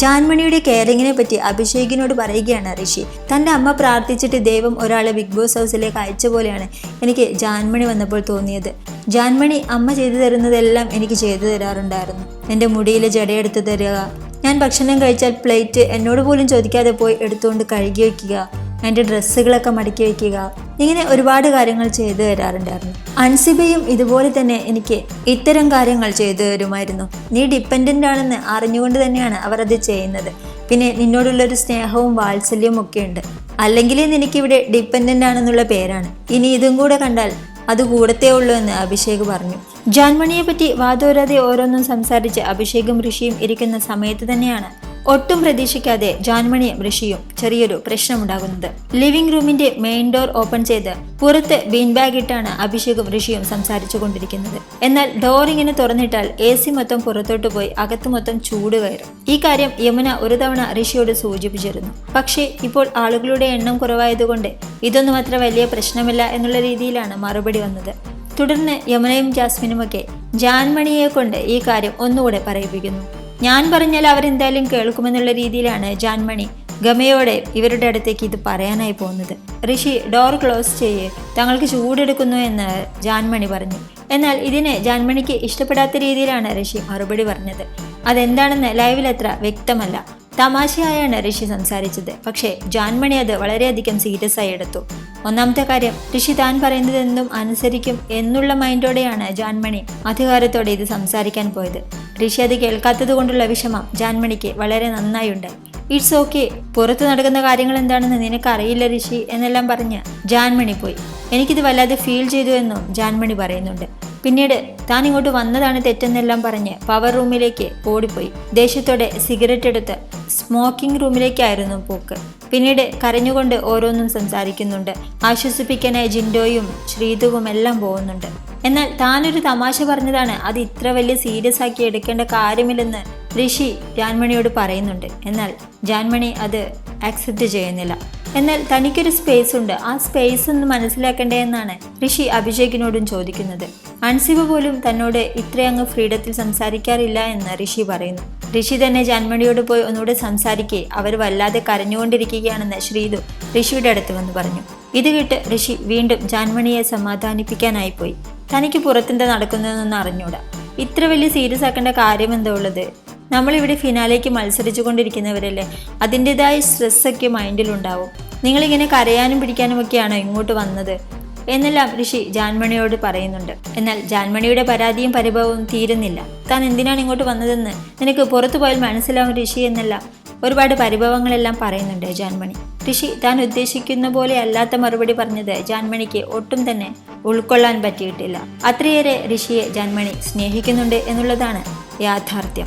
ജാൻമണിയുടെ കെയറിങ്ങിനെ പറ്റി അഭിഷേകിനോട് പറയുകയാണ് ഋഷി. തന്റെ അമ്മ പ്രാർത്ഥിച്ചിട്ട് ദൈവം ഒരാളെ ബിഗ് ബോസ് ഹൗസിലേക്ക് അയച്ച പോലെയാണ് എനിക്ക് ജാൻമണി വന്നപ്പോൾ തോന്നിയത്. ജാൻമണി അമ്മ ചെയ്തു തരുന്നതെല്ലാം എനിക്ക് ചെയ്തു തരാറുണ്ടായിരുന്നു. എന്റെ മുടിയിലെ ജടയെടുത്ത് തരിക ഞാൻ ഭക്ഷണം കഴിച്ചാൽ പ്ലേറ്റ് എന്നോട് പോലും ചോദിക്കാതെ പോയി എടുത്തുകൊണ്ട് കഴുകി വയ്ക്കുക എന്റെ ഡ്രസ്സുകളൊക്കെ മടക്കി വയ്ക്കുക. ഇങ്ങനെ ഒരുപാട് കാര്യങ്ങൾ ചെയ്തു തരാറുണ്ടായിരുന്നു. അൻസിബയും ഇതുപോലെ തന്നെ എനിക്ക് ഇത്തരം കാര്യങ്ങൾ ചെയ്തു തരുമായിരുന്നു. നീ ഡിപ്പെൻഡന്റ് ആണെന്ന് അറിഞ്ഞുകൊണ്ട് തന്നെയാണ് അവർ അത് ചെയ്യുന്നത്. പിന്നെ നിന്നോടുള്ളൊരു സ്നേഹവും വാത്സല്യവും ഒക്കെ ഉണ്ട്. അല്ലെങ്കിൽ നിനക്കിവിടെ ഡിപ്പെൻഡന്റ് ആണെന്നുള്ള പേരാണ്. ഇനി ഇതും കൂടെ കണ്ടാൽ അത് കൂടത്തേ ഉള്ളൂ എന്ന് അഭിഷേക് പറഞ്ഞു. ജാൻമണിയെ പറ്റി വാതോരാതെ ഓരോന്നും സംസാരിച്ച് അഭിഷേകും ഋഷിയും ഇരിക്കുന്ന സമയത്ത് തന്നെയാണ് ഒട്ടും പ്രതീക്ഷിക്കാതെ ജാൻമണിയും ഋഷിയും ചെറിയൊരു പ്രശ്നമുണ്ടാകുന്നത്. ലിവിംഗ് റൂമിന്റെ മെയിൻ ഡോർ ഓപ്പൺ ചെയ്ത് പുറത്ത് ബീൻ ബാഗ് ഇട്ടാണ് അഭിഷേകും ഋഷിയും സംസാരിച്ചു കൊണ്ടിരിക്കുന്നത് എന്നാൽ ഡോർ ഇങ്ങനെ തുറന്നിട്ടാൽ എ സി മൊത്തം പുറത്തോട്ട് പോയി അകത്ത് മൊത്തം ചൂട് കയറും. ഈ കാര്യം യമുന ഒരു തവണ ഋഷിയോട് സൂചിപ്പിച്ചിരുന്നു. പക്ഷേ ഇപ്പോൾ ആളുകളുടെ എണ്ണം കുറവായതുകൊണ്ട് ഇതൊന്നും അത്ര വലിയ പ്രശ്നമില്ല എന്നുള്ള രീതിയിലാണ് മറുപടി വന്നത്. തുടർന്ന് യമുനയും ജാസ്മിനുമൊക്കെ ജാൻമണിയെ കൊണ്ട് ഈ കാര്യം ഒന്നുകൂടെ പറയിപ്പിക്കുന്നു. ഞാൻ പറഞ്ഞാൽ അവരെന്തായാലും കേൾക്കുമെന്നുള്ള രീതിയിലാണ് ജാൻമണി ഗമയോടെ ഇവരുടെ അടുത്തേക്ക് ഇത് പറയാനായി പോകുന്നത്. ഋഷി ഡോർ ക്ലോസ് ചെയ്യേ തങ്ങൾക്ക് ചൂടെടുക്കുന്നു എന്ന് ജാൻമണി പറഞ്ഞു. എന്നാൽ ഇതിന് ജാൻമണിക്ക് ഇഷ്ടപ്പെടാത്ത രീതിയിലാണ് ഋഷി മറുപടി പറഞ്ഞത്. അതെന്താണെന്ന് ലൈവിൽ അത്ര വ്യക്തമല്ല. തമാശയായാണ് ഋഷി സംസാരിച്ചത്. പക്ഷേ ജാൻമണി അത് വളരെയധികം സീരിയസ് ആയി എടുത്തു. ഒന്നാമത്തെ കാര്യം ഋഷി താൻ പറയുന്നതെന്തും അനുസരിക്കും എന്നുള്ള മൈൻഡോടെയാണ് ജാൻമണി അധികാരത്തോടെ ഇത് സംസാരിക്കാൻ പോയത്. ഋഷി അത് കേൾക്കാത്തത് കൊണ്ടുള്ള വിഷമം ജാൻമണിക്ക് വളരെ നന്നായുണ്ട്. ഇറ്റ്സ് ഓക്കെ പുറത്ത് നടക്കുന്ന കാര്യങ്ങൾ എന്താണെന്ന് നിനക്കറിയില്ല ഋഷി എന്നെല്ലാം പറഞ്ഞ് ജാൻമണി പോയി. എനിക്കിത് വല്ലാതെ ഫീൽ ചെയ്തു എന്നും ജാൻമണി പറയുന്നുണ്ട്. പിന്നീട് താൻ ഇങ്ങോട്ട് വന്നതാണ് തെറ്റെന്നെല്ലാം പറഞ്ഞ് പവർ റൂമിലേക്ക് ഓടിപ്പോയി. ദേഷ്യത്തോടെ സിഗരറ്റ് എടുത്ത് സ്മോക്കിംഗ് റൂമിലേക്കായിരുന്നു പോക്ക്. പിന്നീട് കരഞ്ഞുകൊണ്ട് ഓരോന്നും സംസാരിക്കുന്നുണ്ട്. ആശ്വസിപ്പിക്കാനായി ജിൻഡോയും ശ്രീതുവും എല്ലാം പോകുന്നുണ്ട്. എന്നാൽ താനൊരു തമാശ പറഞ്ഞതാണ്. അത് ഇത്ര വലിയ സീരിയസ് ആക്കി എടുക്കേണ്ട കാര്യമില്ലെന്ന് ഋഷി ജാൻമണിയോട് പറയുന്നുണ്ട് എന്നാൽ ജാൻമണി അത് ആക്സെപ്റ്റ് ചെയ്യുന്നില്ല. എന്നാൽ തനിക്കൊരു സ്പേസ് ഉണ്ട്. ആ സ്പേസ് ഒന്ന് മനസ്സിലാക്കണ്ടേ എന്നാണ് ഋഷി അഭിഷേകിനോടും ചോദിക്കുന്നത്. അൻസിബ പോലും തന്നോട് ഇത്രയങ്ങ് ഫ്രീഡത്തിൽ സംസാരിക്കാറില്ല എന്ന് ഋഷി പറയുന്നു. ഋഷി തന്നെ ജാൻമണിയോട് പോയി ഒന്നുകൂടെ സംസാരിക്കെ. അവർ വല്ലാതെ കരഞ്ഞുകൊണ്ടിരിക്കുകയാണെന്ന് ശ്രീതു ഋഷിയുടെ അടുത്ത് വന്ന് പറഞ്ഞു. ഇത് കേട്ട് ഋഷി വീണ്ടും ജാൻമണിയെ സമാധാനിപ്പിക്കാനായി പോയി. തനിക്ക് പുറത്തെന്താ നടക്കുന്നതെന്നൊന്ന് അറിഞ്ഞൂടാ. ഇത്ര വലിയ സീരിയസ് ആക്കേണ്ട കാര്യം എന്താ ഉള്ളത്? നമ്മളിവിടെ ഫിനാലേക്ക് മത്സരിച്ചു കൊണ്ടിരിക്കുന്നവരല്ലേ അതിന്റെതായ സ്ട്രെസ്സൊക്കെ മൈൻഡിലുണ്ടാവും. നിങ്ങളിങ്ങനെ കരയാനും പിടിക്കാനും ഒക്കെയാണോ ഇങ്ങോട്ട് വന്നത്? എന്നെല്ലാം ഋഷി ജാൻമണിയോട് പറയുന്നുണ്ട്. എന്നാൽ ജാൻമണിയുടെ പരാതിയും പരിഭവവും തീരുന്നില്ല. താൻ എന്തിനാണ് ഇങ്ങോട്ട് വന്നതെന്ന് നിനക്ക് പുറത്തു പോയാൽ മനസ്സിലാവും ഋഷി എന്നെല്ലാം. ഒരുപാട് പരിഭവങ്ങളെല്ലാം പറയുന്നുണ്ട് ജാൻമണി. ഋഷി താൻ ഉദ്ദേശിക്കുന്ന പോലെ അല്ലാത്ത മറുപടി പറഞ്ഞത് ജാൻമണിക്ക് ഒട്ടും തന്നെ ഉൾക്കൊള്ളാൻ പറ്റിയിട്ടില്ല. അത്രയേറെ ഋഷിയെ ജാൻമണി സ്നേഹിക്കുന്നുണ്ട് എന്നുള്ളതാണ് യാഥാർത്ഥ്യം.